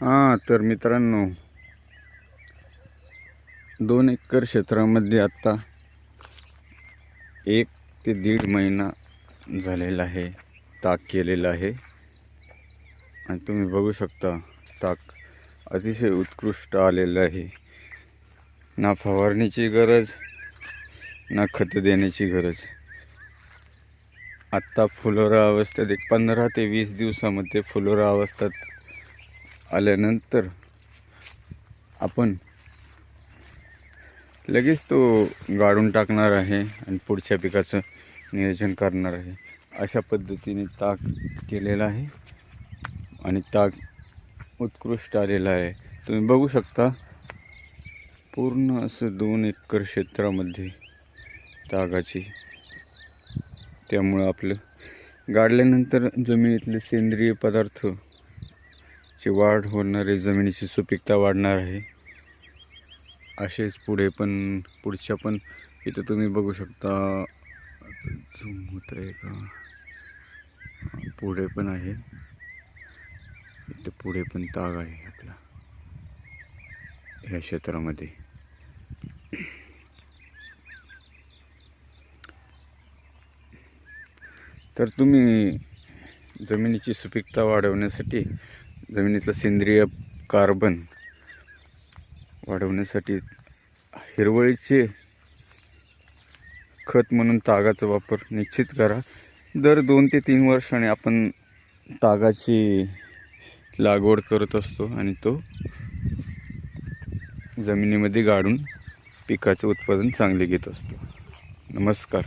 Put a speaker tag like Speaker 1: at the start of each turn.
Speaker 1: हां तर मित्रांनो दोन एकर क्षेत्रामध्ये आत्ता एक ते दीड महिना झालेला आहे ताक केलेला आहे. आणि तुम्ही बघू शकता ताक अतिशय उत्कृष्ट आलेलं आहे. ना फवारणीची गरज ना खत देण्याची गरज. आत्ता फुलोरा अवस्थेत एक पंधरा ते वीस दिवसामध्ये फुलोरा अवस्थेत आल्यानंतर आपण लगेच तो गाडून टाकणार आहे आणि पुढच्या पिकाचं नियोजन करणार आहे. अशा पद्धतीने ताक केलेला आहे आणि ताक उत्कृष्ट आलेला आहे. तुम्ही बघू शकता पूर्ण असं दोन एकर क्षेत्रामध्ये तागाची. त्यामुळं आपलं गाडल्यानंतर जमिनीतले सेंद्रिय पदार्थ ची वाढ होणारे जमिनीची सुपीकता वाढणार आहे. असेच पुढे पण पुढच्या पण इथं तुम्ही बघू शकता. झूम होत आहे का? पुढे पण आहे. इथं पुढे पण ताग आहे आपला. ह्या क्षेत्रामध्ये. तर तुम्ही जमिनीची सुपीकता वाढवण्यासाठी जमिनीतलं सेंद्रिय कार्बन वाढवण्यासाठी हिरवळीचे खत म्हणून तागाचा वापर निश्चित करा. दर दोन ते तीन वर्षाने आपण तागाची लागवड करत असतो आणि तो जमिनीमध्ये गाडून पिकाचं उत्पादन चांगले घेत असतो. नमस्कार.